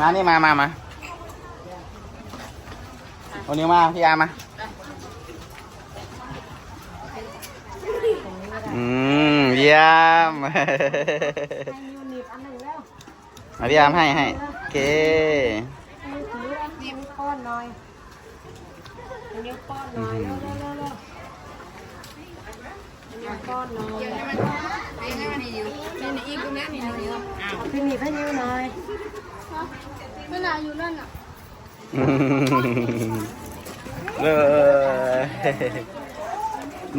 มานี่มามามาโอนิวมา พี่อามา อืมเยี่ยมให้นิ้วหนีบอันหนึ่งแล้วมาพี่อามให้ให้โอเคนิ้วถือแล้วนิ้วป้อนหน่อยนิ้วป้อนหน่อยเร็วเร็วเร็วเร็วนิ้วป้อนหน่อยเอา พี่หนีบให้นิ้วหน่อยเวลาอยู่นั่นอะเลย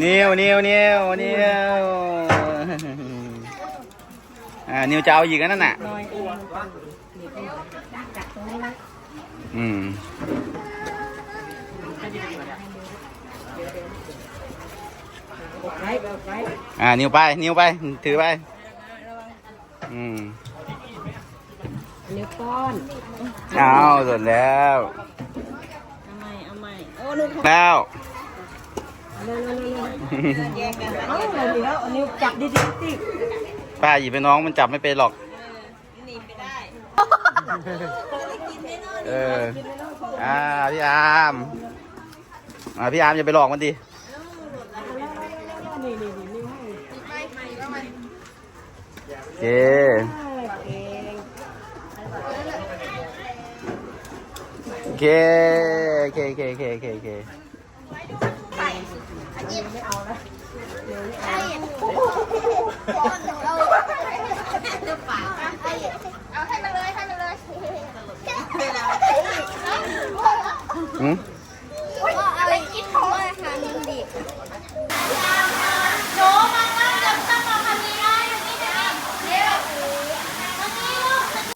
นิวนิวนิวนิวอ่านิวจะเอาอีกแล้วนั่นน่ะหน่อยเองหนีบให้จับตรงนี้นะอืมกดไว้กดไว้อ่านิวไปนิวไปถือไป อืมนิ้วป้อนเอาเสร็จแล้ว เอาใหม่เอาใหม่โอ้ลูกแล้วเร็วเร็วเร็วเร็วเอาเร็วเดี๋ยวเอานิ้วจับดีๆสิป้าหยิบไปน้องมันจับไม่เป็นหรอกเอออ่าพี่อาร์มอ่าพี่อาร์มอย่าไปหลอกมันดินี่นี่นี่นิ้วให้ เจเคเคเคเคเคเคไม่เอานะเอาให้มันเลยให้มันเลย